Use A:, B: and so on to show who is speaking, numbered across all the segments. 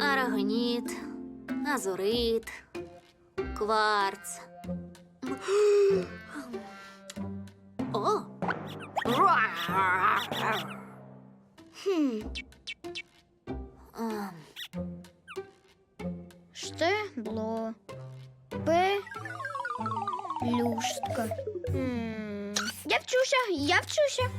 A: Арагоніт, азурит, кварц. О!
B: Хм,
A: Ем,
B: Штебло. П. Люшка. М, Я вчуся, я вчуся.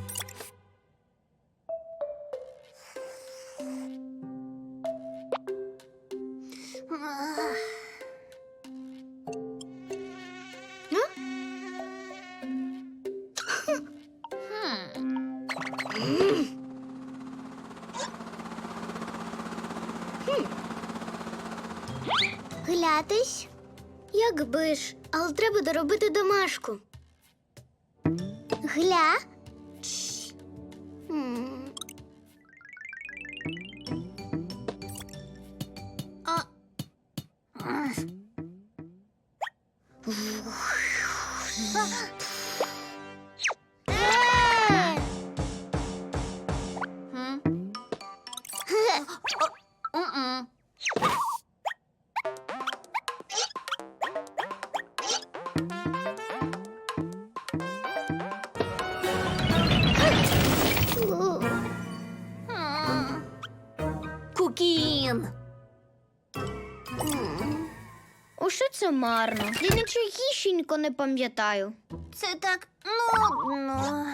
B: Якби ж, але треба доробити домашку. Гля. Чш.
A: А. Ах.
B: Марно. Я нічогісінько не пам'ятаю.
A: Це так нудно.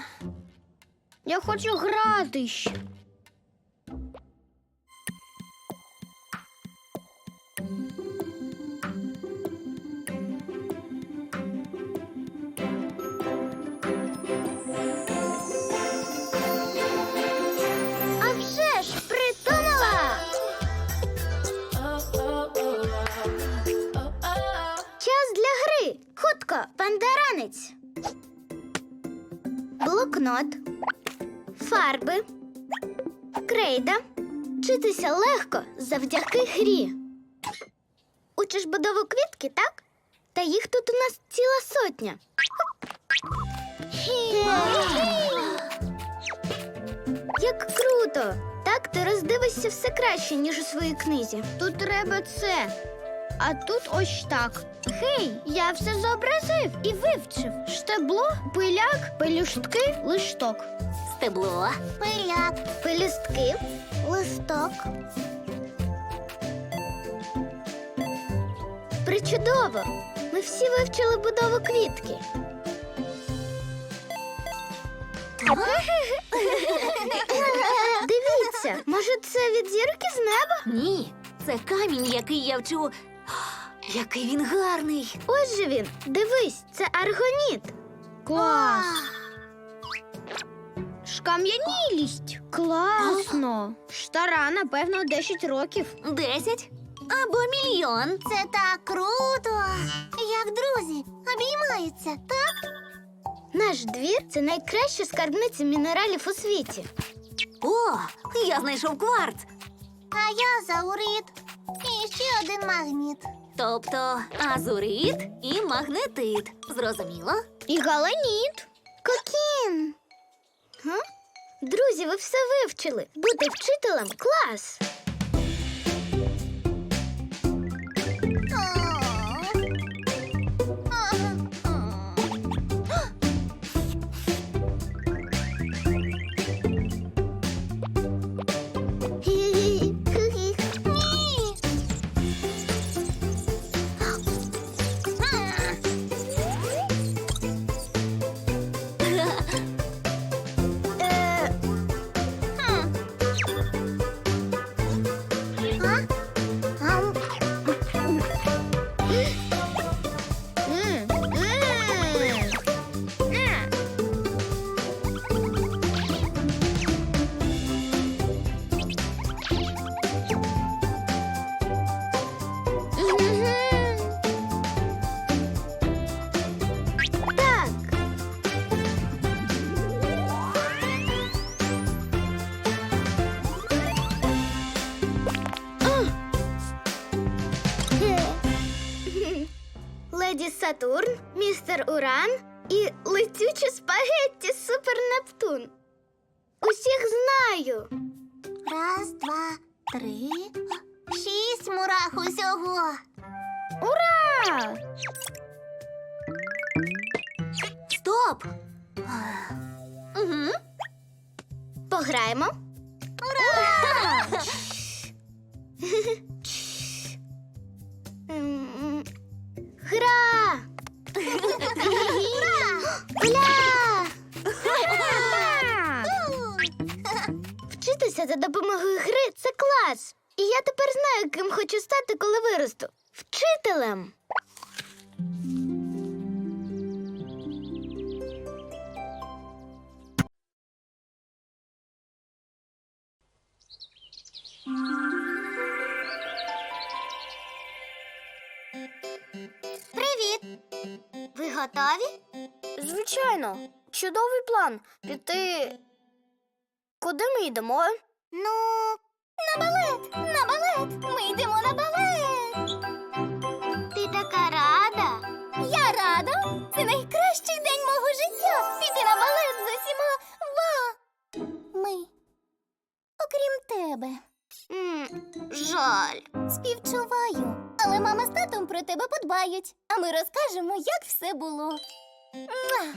B: Я хочу гратись. Фарби, крейда. Вчитися легко завдяки грі. Учиш будову квітки, так? Та їх тут у нас ціла сотня. Як круто! Так ти роздивишся все краще, ніж у своїй книзі. Тут треба це. А тут ось так. Гей, я все зобразив і вивчив. Штебло, пиляк, пелюстки, листок.
A: Стебло.
B: Пиляк, пелюстки, листок. Причудово! Ми всі вивчили будову квітки. Дивіться, може, це від зірки з неба?
A: Ні, це камінь, який я вчу. Який він гарний.
B: Ось же він. Дивись, це аргоніт. Клас. Шкам'янілість. Класно. Стара, напевно, 10 років.
A: Десять або мільйон.
C: Це так круто! Як друзі, обіймаються, так?
B: Наш двір це найкраща скарбниця мінералів у світі.
A: О, я знайшов кварц.
C: А я заурит. І ще один магніт.
A: Тобто азурит і магнетит. Зрозуміло?
B: І галаніт. Кокін. Га? Друзі, ви все вивчили. Бути вчителем клас. Сатурн, містер Уран і летючі спагетті Супер Нептун. усіх знаю.
C: Раз, два, три. Шість мурах усього.
B: Ура!
A: Стоп!
B: Угу. Пограємо.
C: Ура!
B: Гра! Гля! Вчитися за допомогою гри це клас. І я тепер знаю, ким хочу стати, коли виросту. Вчителем.
C: Привіт! Ви готові?
B: Звичайно, чудовий план. Піти. Куди ми йдемо?
C: Ну, на балет! На балет! Ми йдемо на балет!
B: Ти така рада.
C: Я рада! Це найкращий день мого життя! Піти на балет з усіма ва. Ми. Окрім тебе.
B: Жаль.
C: Співчуваю. Але мама з татом про тебе подбають, а ми розкажемо, як все було. Муа!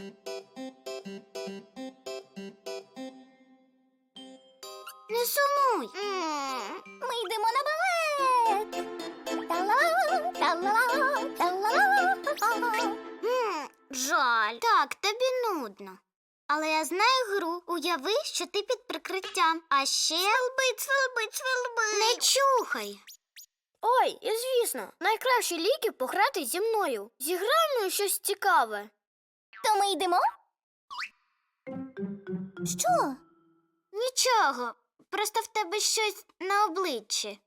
B: Не сумуй.
C: Ми йдемо на балет. Та-ла, та-ла, та-ла.
B: Жаль. Так, тобі нудно. Але я знаю гру. Уяви, що ти під прикриттям. А ще. Свилбить, свилбить, свилбить. Не чухай. Ой, і звісно, найкращі ліки пограти зі мною. Зіграємо щось цікаве.
C: То ми йдемо? Що?
B: Нічого. Просто в тебе щось на обличчі.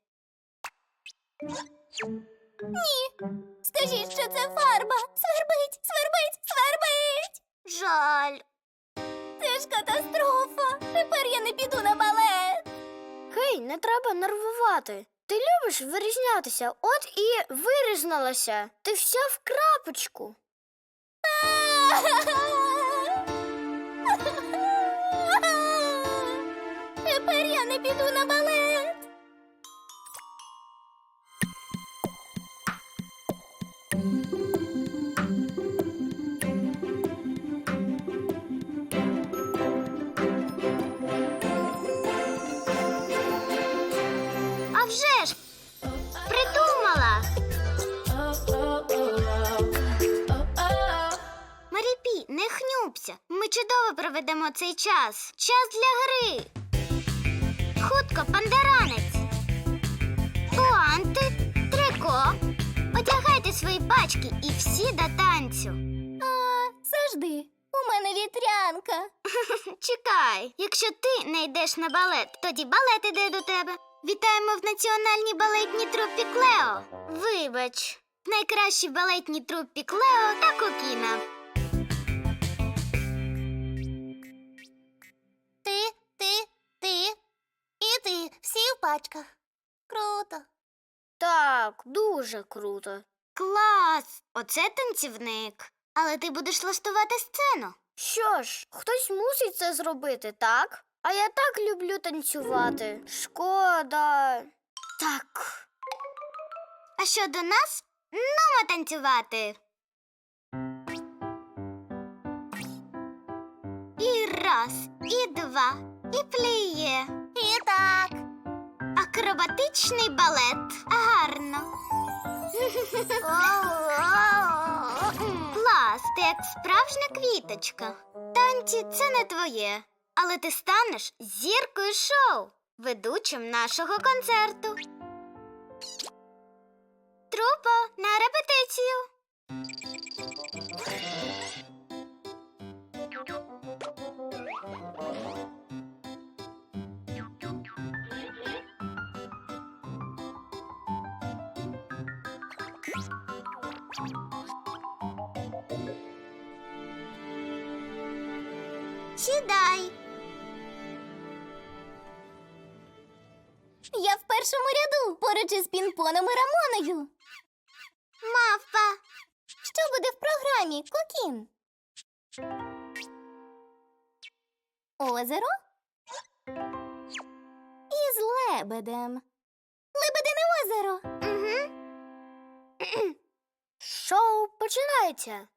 B: Ні.
C: Скажіть, що це фарба. Свербить, свербить, свербить.
B: Жаль.
C: Це ж катастрофа. Тепер я не піду на балет.
B: Кей, не треба нервувати. Ти любиш вирізнятися, от і вирізналася. Ти вся в крапочку. час. Час для гри. Хутко, пандаранець. Пуанти, трико. Одягайте свої пачки і всі до танцю.
C: А, завжди. У мене вітрянка.
B: Чекай, якщо ти не йдеш на балет, тоді балет іде до тебе. Вітаємо в національній балетній труппі Клео. Вибач, найкращі балетні труппі Клео та Кокіна.
C: Всі. Круто.
B: Так, дуже круто. Клас! Оце танцівник. Але ти будеш влаштувати сцену. Що ж, хтось мусить це зробити, так? А я так люблю танцювати. Шкода. Так. А щодо нас, нумо танцювати. І раз, і два, і пліє.
C: І так.
B: Акробатичний балет. Гарно. Клас, ти як справжня квіточка. Танці це не твоє, але ти станеш зіркою шоу, ведучим нашого концерту. Сідай.
C: Я в першому ряду поруч із пінпоном і Рамоною.
B: Мавпа.
C: Що буде в програмі, Кокін? Озеро? Із лебедем. Лебедине озеро.
B: Угу. Шоу починається.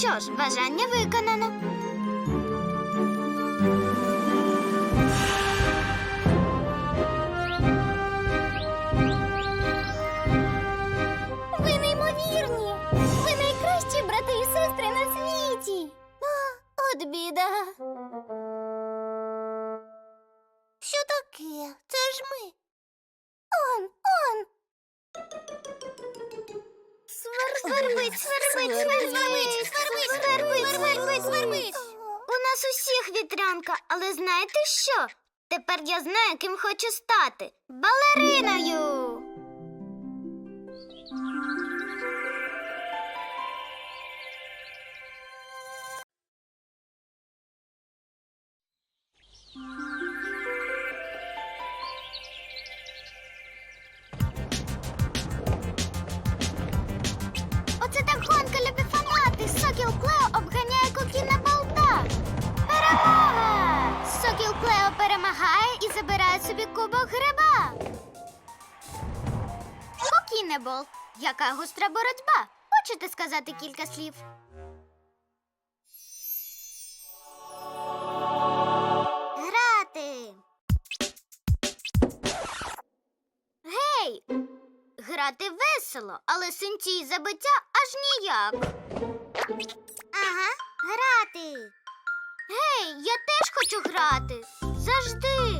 C: Що
B: ж, бажання виконано.
C: Ви неймовірні! Ви найкращі брати і сестри на світі! А, от біда. Що таке? Це ж ми. Он, он.
B: Свербить, свербить, свербить, свербить, свербить, свербить, свербить. У нас усіх вітрянка, але знаєте що? Тепер я знаю, ким хочу стати. Балериною. Кубок гриба. Кокіне болт. Яка густра боротьба? Хочете сказати кілька слів? Грати. Гей! Грати весело, але синці й забиття аж ніяк. Ага, грати. Гей, я теж хочу грати. Завжди.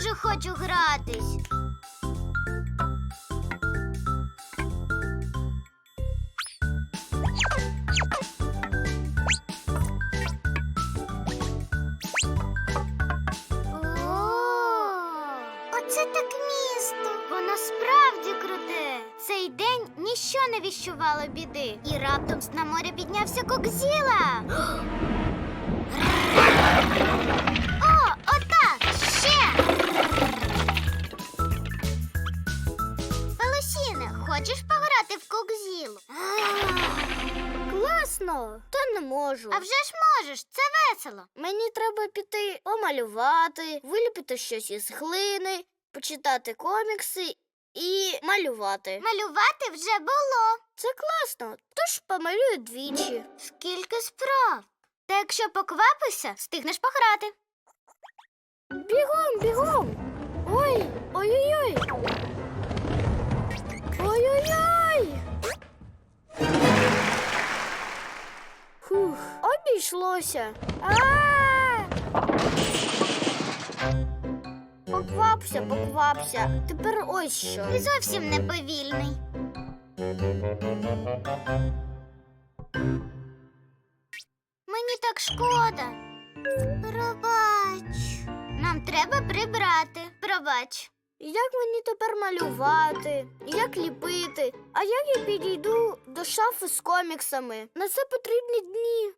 B: Дуже хочу гратись. Оце так місто. Воно справді круте. Цей день ніщо не віщувало біди. І раптом на море піднявся кокзіла. Хочеш пограти в кокзілу? Класно, та не можу.
C: А вже ж можеш, це весело.
B: Мені треба піти помалювати, виліпити щось із глини, почитати комікси і малювати.
C: Малювати вже було.
B: Це класно, тож помалюю двічі.
C: Скільки справ. Та якщо поквапишся, встигнеш пограти.
B: Бігом, бігом. Ой, ой-ой-ой. Ой-ой-ой. Фух, обійшлося. Поквапся, поквапся. Тепер ось що.
C: Ти зовсім не повільний. Мені так шкода. Пробач. Нам треба прибрати. Пробач.
B: Як мені тепер малювати? Як ліпити? А як я підійду до шафи з коміксами? На це потрібні дні.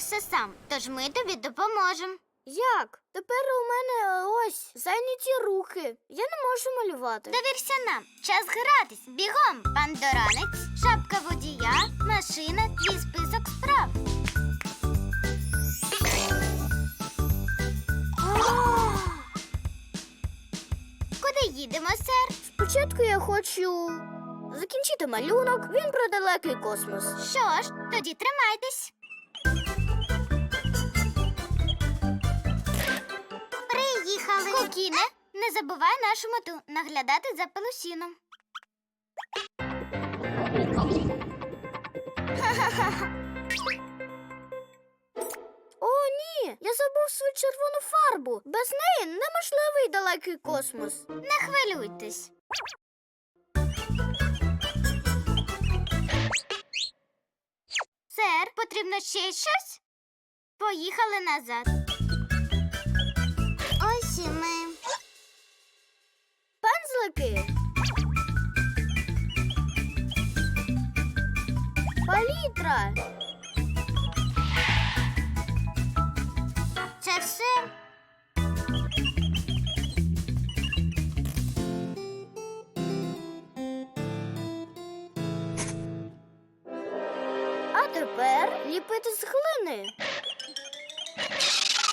C: Все сам, тож ми тобі допоможемо.
B: Як? Тепер у мене ось зайняті руки. Я не можу малювати.
C: Довірся нам. Час гратись. Бігом, пандоранець, шапка
B: водія, машина, твій список справ. Куди їдемо, сер?
D: Спочатку я хочу закінчити малюнок. Він про далекий космос.
B: Що ж, тоді тримайтесь. Приїхали. Кукіне, не забувай нашу мету наглядати за пелусіном.
D: О, ні! Я забув свою червону фарбу. Без неї неможливий далекий космос.
B: Не хвилюйтесь. Сер, потрібно ще щось? Поїхали назад.
D: Палітра.
B: Це все.
D: А тепер ліпити з глини.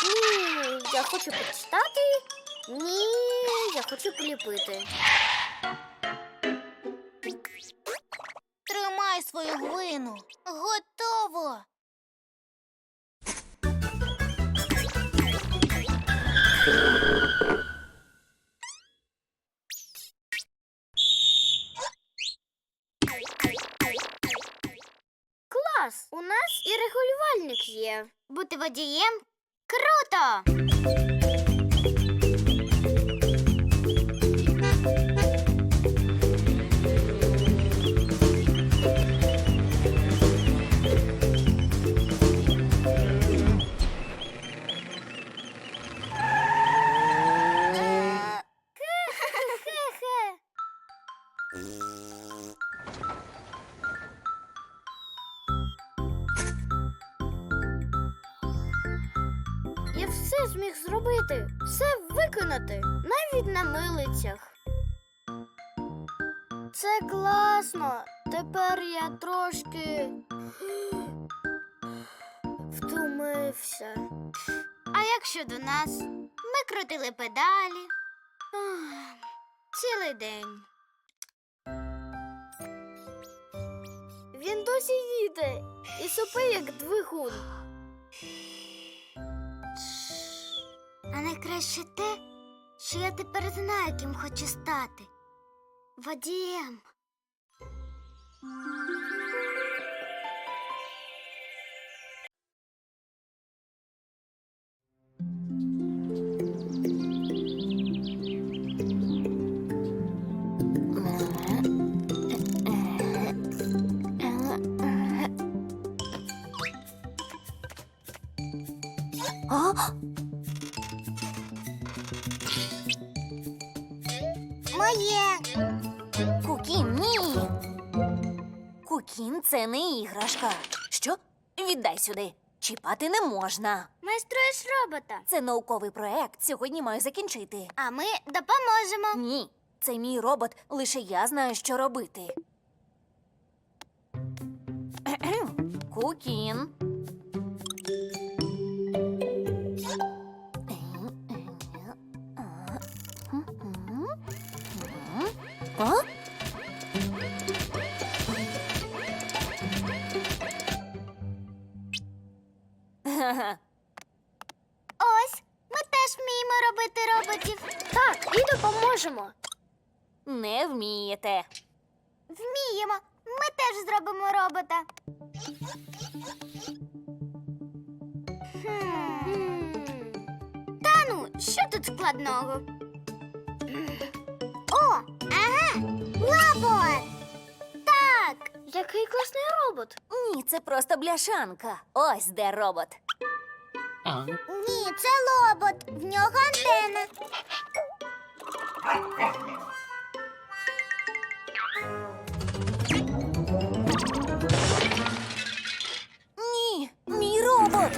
D: Ні, я хочу почитати. Ні, я хочу поліпити.
B: Свою глину. Готово.
D: Клас! У нас і регулювальник є.
B: Бути водієм круто.
D: Навіть. Це класно. Тепер я трошки втомився.
B: А як щодо нас? Ми крутили педалі. Цілий день.
D: Він досі їде і сопе як двигун.
B: А найкраще те, що я тепер знаю, ким хочу стати. Водієм.
A: Іграшка. Що? Віддай сюди. Чіпати не можна.
D: Майструєш робота.
A: Це науковий проект. Сьогодні маю закінчити.
B: А ми допоможемо.
A: Ні, це мій робот. Лише я знаю, що робити. Кукін. А? Ха-ха.
B: Ось, ми теж вміємо робити роботів.
D: Так, і допоможемо.
A: Не вмієте.
B: Вміємо. Ми теж зробимо робота. Хм. Та ну, що тут складного? О, ага, лабот! Так,
D: Який класний робот.
A: Ні, це просто бляшанка. Ось де робот.
B: Ні, це лобот. В нього антена.
A: Ні, мій робот.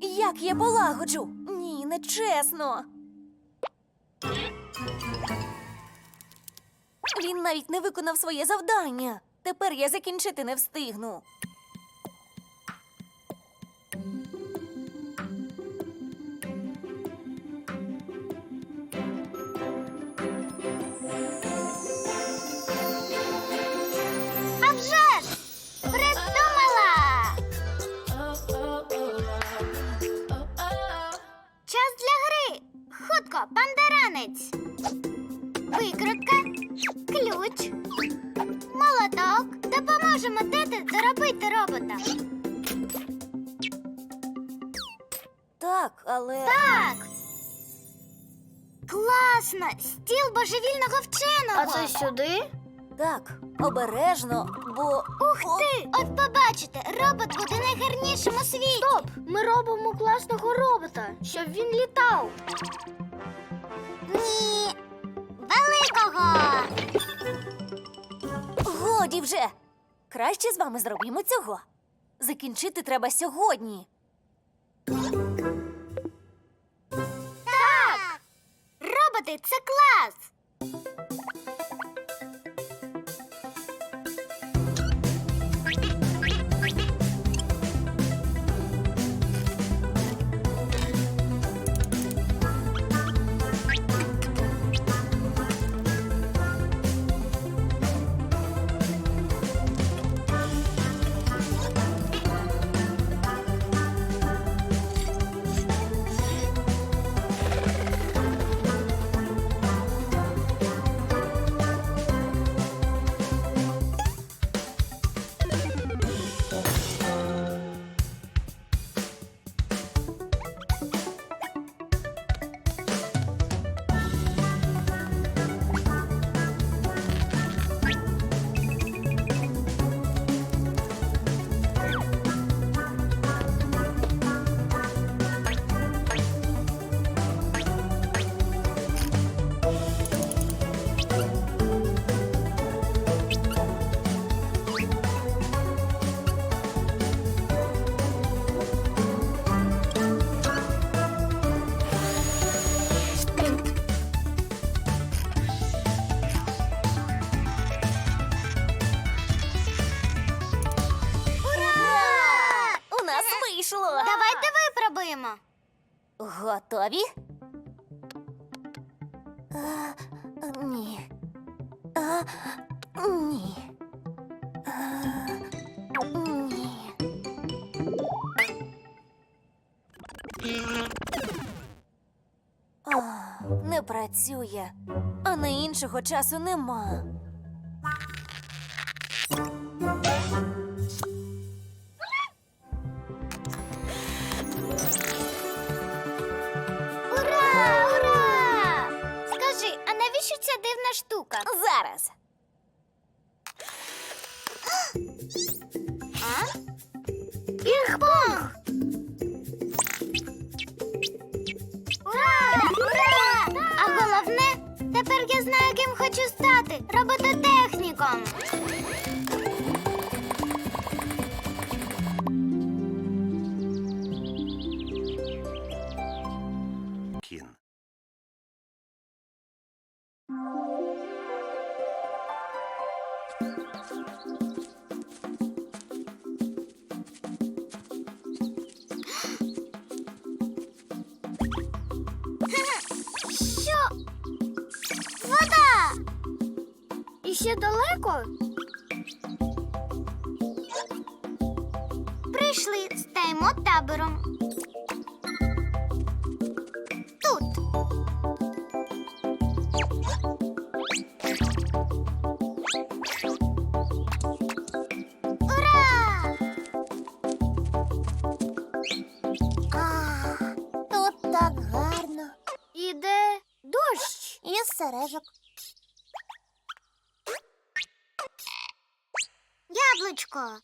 A: Як я полагоджу? Ні, не чесно. Він навіть не виконав своє завдання. Тепер я закінчити не встигну. Так, але.
B: Так. Класно! Стіл божевільного вченого.
D: А це сюди?
A: Так, обережно, бо.
B: Ух ти! От побачите, робот буде найгарнішим у світі.
D: Стоп! Ми робимо класного робота, щоб він літав.
B: Ні. Великого.
A: Годі вже! Краще з вами зробімо цього. Закінчити треба сьогодні.
B: Це клас.
A: Готові? А, ні. А, ні. А, ні. А, не працює, а на іншого часу нема.
B: Ця штука?
A: Зараз.
B: Пінг-понг! Ура! Ура! А головне, тепер я знаю, ким хочу стати робототехніком. Сережок. Яблучко.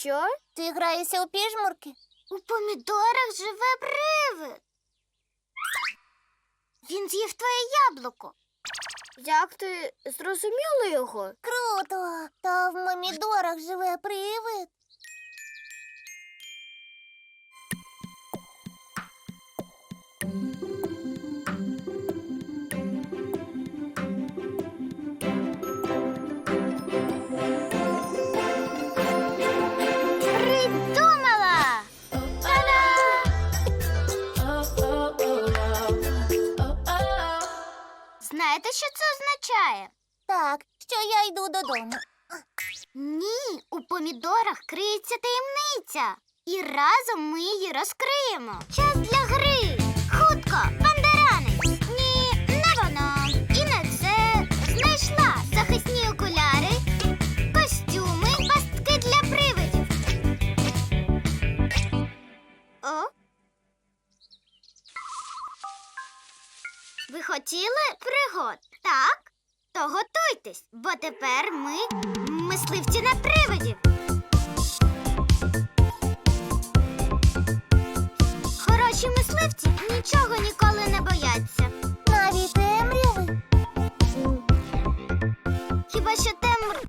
D: Що?
B: Ти граєшся у піжмурки? У помідорах живе привид. Він з'їв твоє яблуко.
D: Як ти зрозуміла його?
B: Круто! Та в помідорах живе привид. Знаєте, що це означає? Так, що я йду додому. Ні, у помідорах криється таємниця. І разом ми її розкриємо. Час для гри. Хотіли пригод? Так? То готуйтесь, бо тепер ми мисливці на привидів. Хороші мисливці нічого ніколи не бояться. Навіть темряви. Хіба що темр.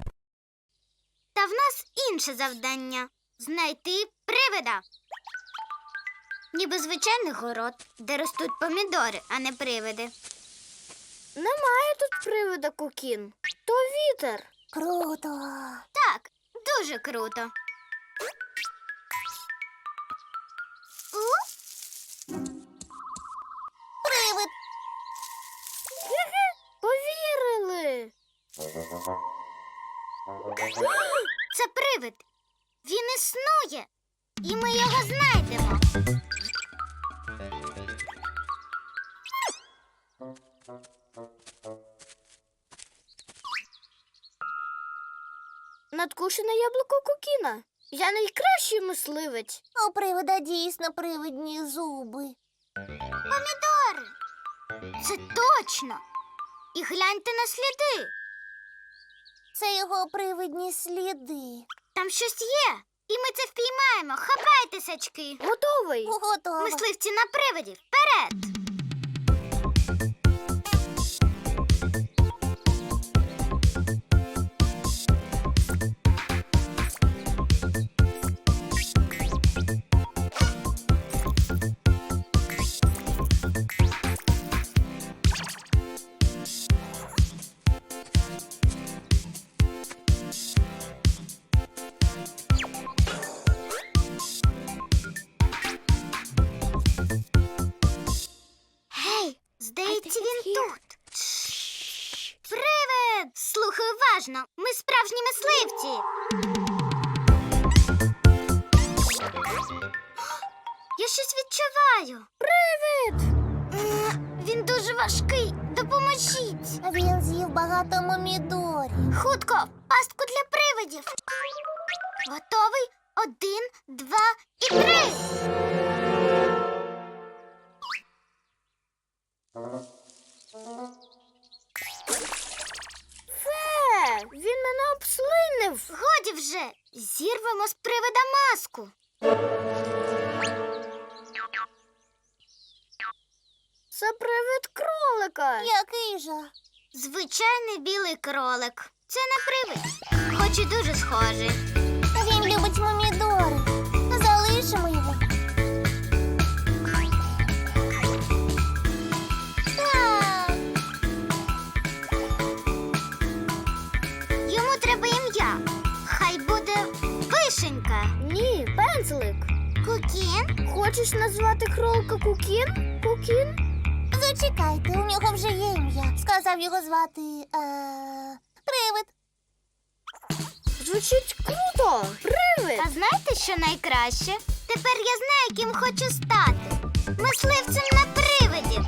B: Та в нас інше завдання знайти привида. Ніби звичайний город, де ростуть помідори, а не привиди.
D: Немає тут привида кукін. То вітер.
B: Круто. Так, дуже круто. Привид.
D: Повірили.
B: Це привид. Він існує. І ми його знайдемо.
D: Надкушене яблуко кукіна. Я найкращий мисливець.
B: У привида дійсно привидні зуби. Помідори. Це точно. І гляньте на сліди. Це його привидні сліди. Там щось є. І ми це впіймаємо. Хапайте сачки.
D: Готовий.
B: Готово. Мисливці на привидів. Вперед! Зірвемо з привида маску.
D: Це привид кролика.
B: Який же? Звичайний білий кролик. Це не привид, хоч і дуже схожий. Він любить помідори. Залишимо його.
D: Хочеш назвати кролика Кукін? Кукін?
B: Зачекайте, у нього вже є ім'я. Сказав його звати. Е... Привид.
D: Звучить круто. Привид.
B: А знаєте, що найкраще? Тепер я знаю, ким хочу стати. Мисливцем на привидів.